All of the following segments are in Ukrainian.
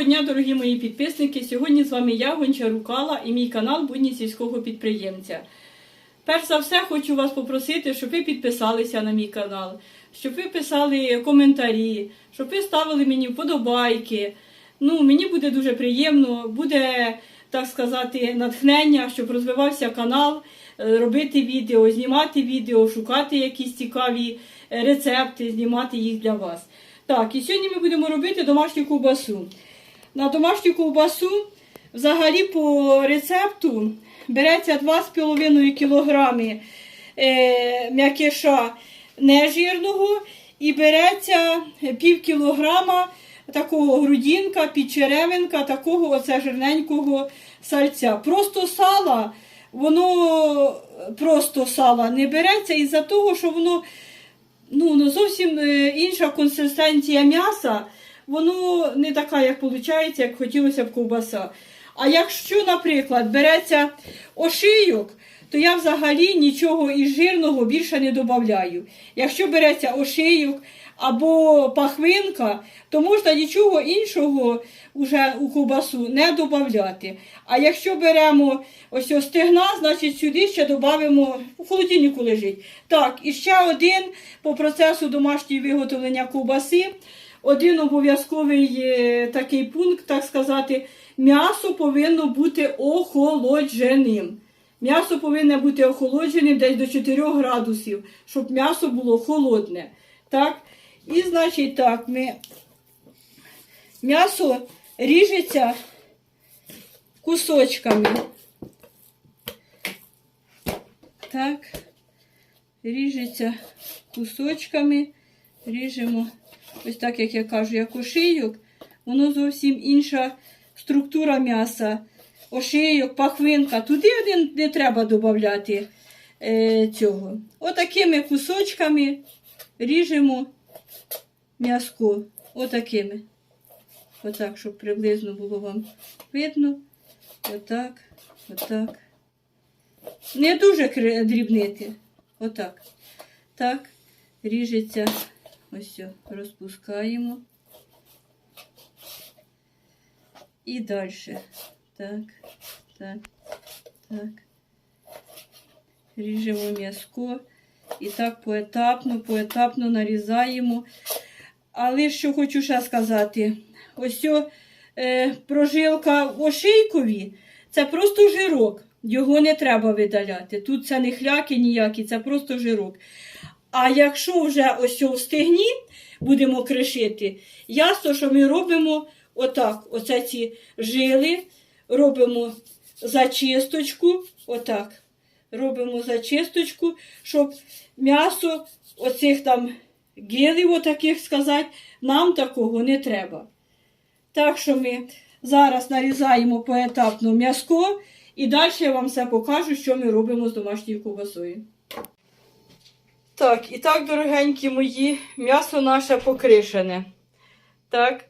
Доброго дня, дорогі мої підписники! Сьогодні з вами я, Гончар Кала, і мій канал Будні сільського підприємця. Перш за все, хочу вас попросити, щоб ви підписалися на мій канал, щоб ви писали коментарі, щоб ви ставили мені вподобайки. Ну, мені буде дуже приємно, буде, так сказати, натхнення, щоб розвивався канал, е, робити відео, знімати відео, шукати якісь цікаві е, рецепти, знімати їх для вас. Так, і сьогодні ми будемо робити домашню ковбасу. На домашню ковбасу взагалі по рецепту береться 2,5 кг м'якиша нежирного і береться пів кілограма такого грудінка, підчеревинка, такого оце жирненького сальця. Просто сала, воно просто сала не береться із-за того, що воно ну, ну зовсім е, інша консистенція м'яса, воно не така, як виходить, як хотілося б ковбаса. А якщо, наприклад, береться ошийок, то я взагалі нічого із жирного більше не додаю. Якщо береться ошийок або пахвинка, то можна нічого іншого вже у ковбасу не додати. А якщо беремо ось ось стегна, значить сюди ще додамо, у холодильнику лежить. Так, і ще один по процесу домашнього виготовлення ковбаси. Один обов'язковий е, такий пункт, так сказати, м'ясо повинно бути охолодженим. М'ясо повинно бути охолодженим десь до 4 градусів, щоб м'ясо було холодне. Так? І значить так, ми... м'ясо ріжеться кусочками. Так, ріжеться кусочками, ріжемо, ось так, як я кажу, як ошийок, воно зовсім інша структура м'яса. Ошийок, пахвинка. Туди один не треба додати е, цього. Отакими кусочками ріжемо м'яско. Отакими. Отак, щоб приблизно було вам видно. Отак, отак. Не дуже дрібнити. Отак. Так, ріжеться. Ось розпускаємо. І далі. Так, так, так. Ріжемо м'язко. І так поетапно, поетапно нарізаємо. Але що хочу ще сказати, ось ця е, прожилка в ошийкові, це просто жирок. Його не треба видаляти. Тут це не хляки ніякі, це просто жирок. А якщо вже ось в стегні будемо кришити, ясно, що ми робимо отак. Оце ці жили, робимо зачисточку, отак. Робимо зачисточку, щоб м'ясо оцих там гелів, отаких сказати, нам такого не треба. Так що ми зараз нарізаємо поетапно м'яско і далі я вам все покажу, що ми робимо з домашньою ковбасою. Так, і так, дорогенькі мої, м'ясо наше покришене. Так,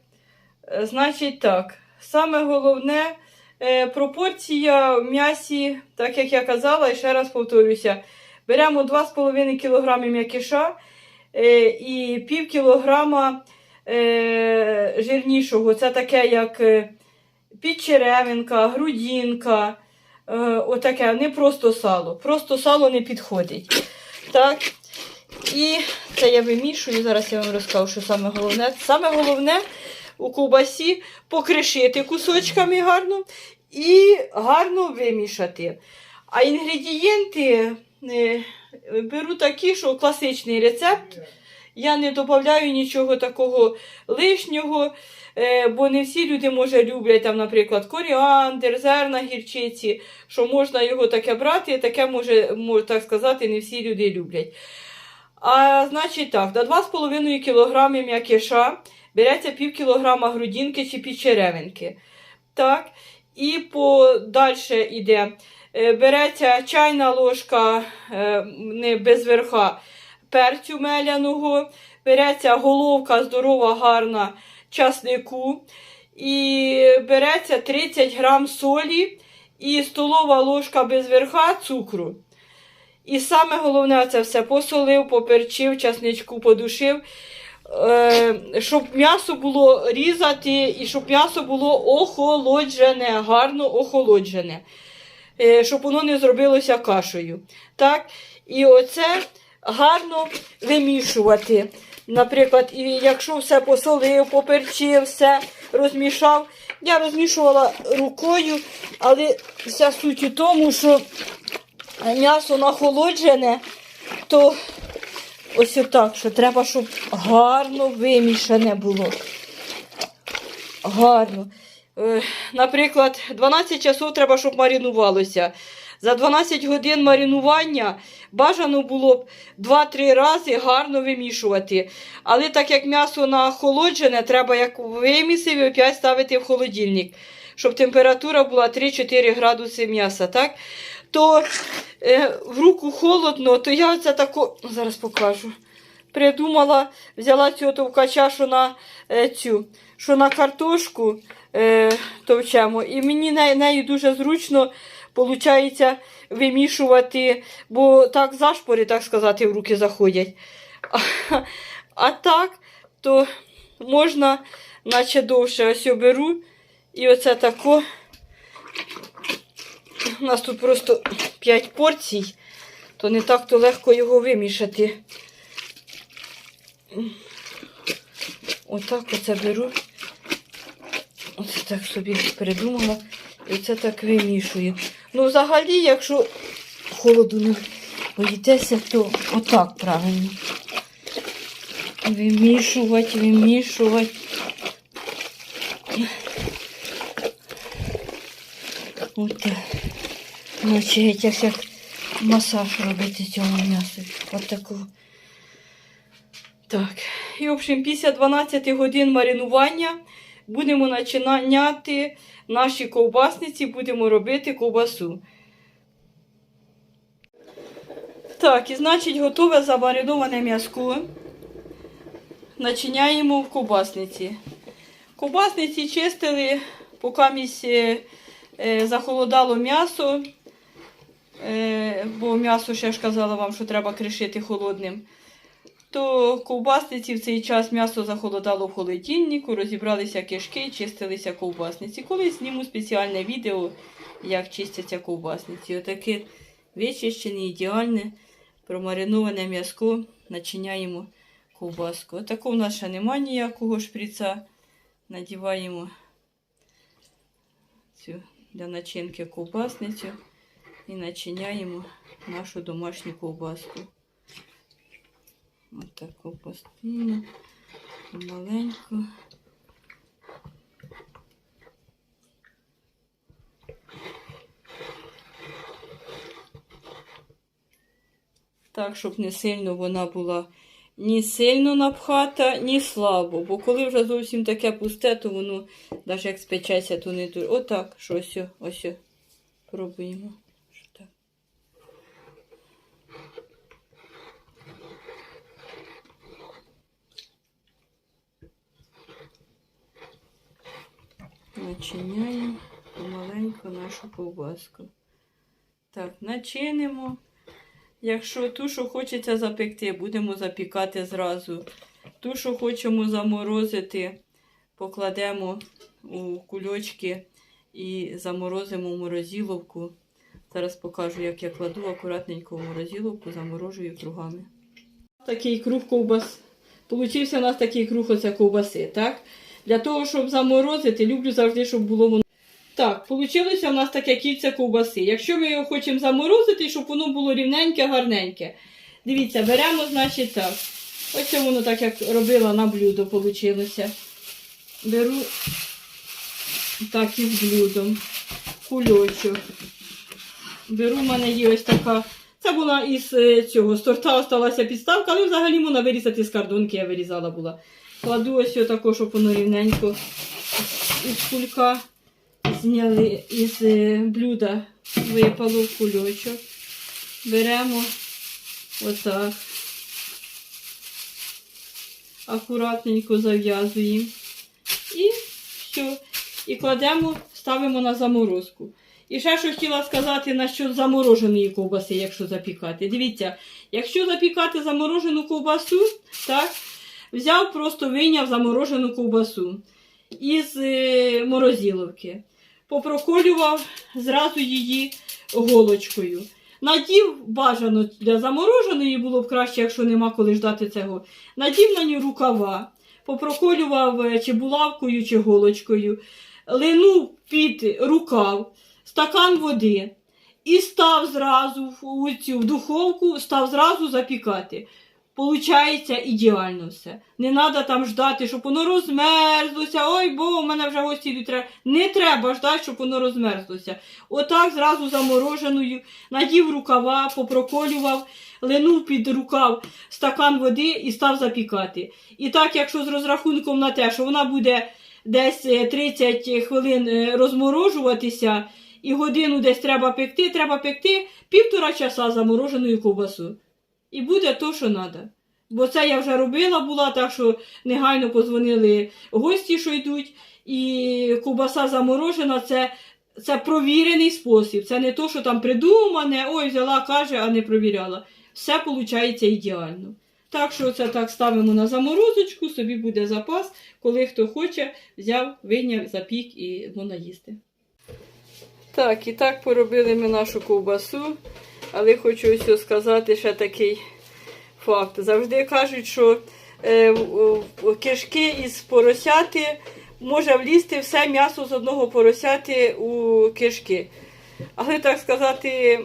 е, значить так, саме головне е, пропорція в м'ясі, так як я казала, і ще раз повторюся, беремо 2,5 кг м'якиша і пів кілограма е, жирнішого. Це таке, як підчеревинка, грудінка. Отаке, не просто сало. Просто сало не підходить. Так. І це я вимішую. Зараз я вам розкажу, що саме головне. Саме головне у ковбасі покришити кусочками гарно і гарно вимішати. А інгредієнти е, беру такі, що класичний рецепт. Я не додаю нічого такого лишнього, е, бо не всі люди може люблять, там, наприклад, коріандр, зерна гірчиці, що можна його таке брати, таке може, так сказати, не всі люди люблять. А значить так, до 2,5 кг м'якиша береться пів кілограма грудинки чи підчеревинки. Так, і подальше йде. Е, Береться чайна ложка е, без верха перцю меляного, береться головка здорова, гарна часнику. І береться 30 грам солі і столова ложка без верха цукру. І саме головне це все посолив, поперчив, часничку подушив. е, щоб м'ясо було різати і щоб м'ясо було охолоджене, гарно охолоджене. Е, щоб воно не зробилося кашею. Так? І оце гарно вимішувати. Наприклад, і якщо все посолив, поперчив, все розмішав. Я розмішувала рукою, але вся суть у тому, що м'ясо нахолоджене, то ось отак, що треба, щоб гарно вимішане було. Гарно. Е, Наприклад, 12 часов треба, щоб маринувалося. За 12 годин маринування бажано було б 2-3 рази гарно вимішувати. Але так як м'ясо нахолоджене, треба як вимісив і опять ставити в холодильник, щоб температура була 3-4 градуси м'яса. Так? То е, в руку холодно, то я це тако, зараз покажу. Придумала, взяла цього товкача, що на е, цю, що на картошку е, товчемо. І мені не- нею дуже зручно виходить вимішувати, бо так зашпори, так сказати, в руки заходять. А, а так, то можна, наче довше ось я беру. І оце тако. У нас тут просто 5 порцій, то не так то легко його вимішати. Отак оце беру. Оце так собі придумала. І це так вимішую. Ну, взагалі, якщо холоду не боїтеся, то отак правильно. Вимішувати, вимішувати. Отак. Наче якось як масаж робити цьому м'ясу. От такого. Так. І, в общем, після 12 годин маринування будемо починати наші ковбасниці, будемо робити ковбасу. Так, і значить, готове замариноване м'язко. Начиняємо в ковбасниці. Ковбасниці чистили, поки місь е, е, захолодало м'ясо. Е, бо м'ясо ще ж казала вам, що треба кришити холодним. То ковбасниці в цей час м'ясо захолодало в холодильнику, розібралися кишки, чистилися ковбасниці. Колись зніму спеціальне відео, як чистяться ковбасниці. Отаке вичищене, ідеальне, промариноване м'язко, начиняємо ковбаску. Отакого в нас ще немає ніякого шприца. Надіваємо цю для начинки ковбасницю і начиняємо нашу домашню ковбаску. Ось таку постійно, маленьку. Так, щоб не сильно вона була ні сильно напхата, ні слабо. Бо коли вже зовсім таке пусте, то воно, навіть як спечеться, то не дуже. Отак, що ось, ось. Пробуємо. Що так. Начиняємо помаленьку нашу ковбаску. Так, начинимо. Якщо ту, що хочеться запекти, будемо запікати зразу. Ту, що хочемо заморозити, покладемо у кульочки і заморозимо в морозиловку. Зараз покажу, як я кладу акуратненько в морозиловку, заморожую кругами. Такий круг ковбас. Получився у нас такий круг оце ковбаси, так? Для того, щоб заморозити, люблю завжди, щоб було воно. Так, вийшло у нас таке кільце ковбаси. Якщо ми його хочемо заморозити, щоб воно було рівненьке, гарненьке. Дивіться, беремо, значить, так. Ось воно так, як робила на блюдо, вийшло. Беру так із блюдом. Кульочок. Беру, в мене є ось така. Це була із е, цього з торта осталася підставка, але взагалі можна вирізати з кардонки, я вирізала була. Кладу ось отако, щоб воно рівненько із кулька зняли із е, блюда, випало кульочок. Беремо отак. Акуратненько зав'язуємо. І все. І кладемо, ставимо на заморозку. І ще що хотіла сказати насчет замороженої ковбаси, якщо запікати. Дивіться, якщо запікати заморожену ковбасу, так, взяв, просто вийняв заморожену ковбасу із е, морозиловки, попроколював зразу її голочкою. Надів бажано для замороженої було б краще, якщо нема коли ждати цього. Надів на нього рукава, попроколював е, чи булавкою, чи голочкою, линув під рукав, стакан води і став зразу в- цю в духовку, став зразу запікати. Получається ідеально все. Не треба там ждати, щоб воно розмерзлося. Ой, бо у мене вже гості йдуть. Не треба ждати, щоб воно розмерзлося. Отак зразу замороженою, надів рукава, попроколював, линув під рукав стакан води і став запікати. І так, якщо з розрахунком на те, що вона буде десь е, 30 хвилин е, розморожуватися, і годину десь треба пекти, треба пекти півтора часа замороженою ковбасу. І буде то, що треба. Бо це я вже робила була, так що негайно позвонили гості, що йдуть, і ковбаса заморожена це, це провірений спосіб. Це не то, що там придумане, ой, взяла, каже, а не провіряла. Все виходить ідеально. Так що це так ставимо на заморозочку, собі буде запас, коли хто хоче, взяв, вийняв, запік і можна їсти. Так, і так поробили ми нашу ковбасу, але хочу ось сказати ще такий факт. Завжди кажуть, що е, кишки із поросяти може влізти все м'ясо з одного поросяти у кишки. Але так сказати,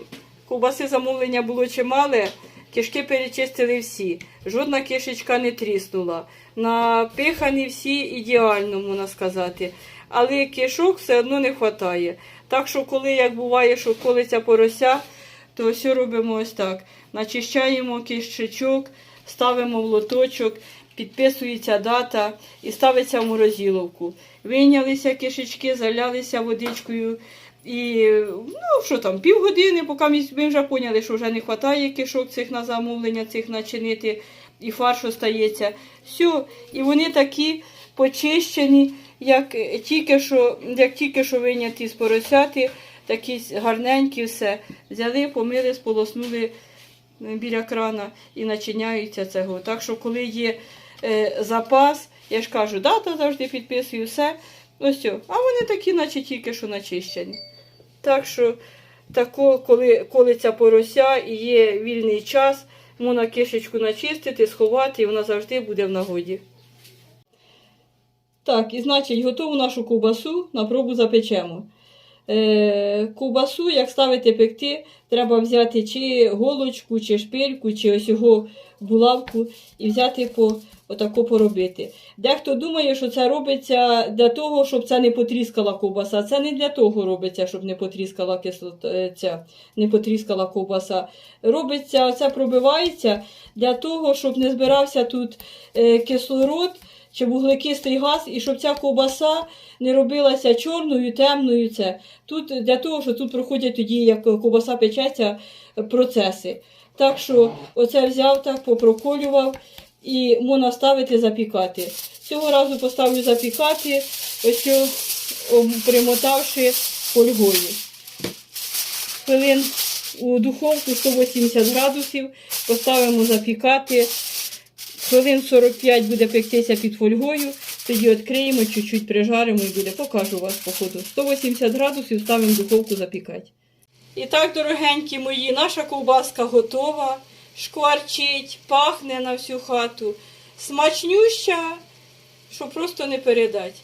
ковбаси замовлення було чимале, кишки перечистили всі. Жодна кишечка не тріснула. Напихані всі ідеально, можна сказати. Але кишок все одно не вистачає. Так що, коли як буває, що колиться порося, то все робимо ось так. Начищаємо кишечок, ставимо в лоточок, підписується дата і ставиться в морозиловку. Вийнялися кишечки, залялися водичкою. І ну що там, півгодини, поки ми- вже поняли, що вже не вистачає кишок цих на замовлення, цих начинити, і фарш остається. Все, і вони такі почищені, як тільки що, як тільки що вийняті з поросяти, такі гарненькі все. Взяли, помили, сполоснули е, біля крана і начиняються цього. Так що, коли є е, запас, я ж кажу, дата завжди підписую все. Ось. А вони такі, наче тільки що начищені. Так що, тако, коли колиться порося і є вільний час, можна кишечку начистити, сховати, і вона завжди буде в нагоді. Так, і значить, готову нашу ковбасу на пробу запечемо. Е, ковбасу, як ставити пекти, треба взяти чи голочку, чи шпильку, чи ось його булавку і взяти по отако поробити. Дехто думає, що це робиться для того, щоб це не потріскала ковбаса. Це не для того робиться, щоб не потріскала кислота, е, не потріскала ковбаса. Робиться, це пробивається для того, щоб не збирався тут е, кислород чи вуглекислий газ, і щоб ця ковбаса не робилася чорною, темною. Це. Тут для того, що тут проходять тоді, як ковбаса печеться, процеси. Так що оце взяв так, попроколював і можна ставити запікати. Цього разу поставлю запікати, ось примотавши фольгою. Хвилин у духовку 180 градусів поставимо запікати. Хвилин 45 буде пектися під фольгою, тоді відкриємо, чуть-чуть прижаримо і буде. Покажу вас по ходу. 180 градусів ставимо в духовку запікати. І так, дорогенькі мої, наша ковбаска готова, шкварчить, пахне на всю хату. Смачнюща, що просто не передать.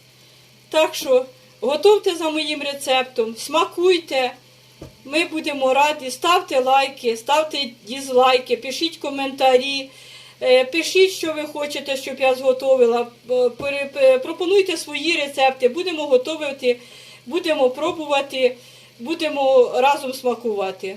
Так що готовте за моїм рецептом, смакуйте. Ми будемо раді. Ставте лайки, ставте дізлайки, пишіть коментарі. Е, Пишіть, що ви хочете, щоб я зготовила. Пропонуйте свої рецепти. Будемо готувати, будемо пробувати, будемо разом смакувати.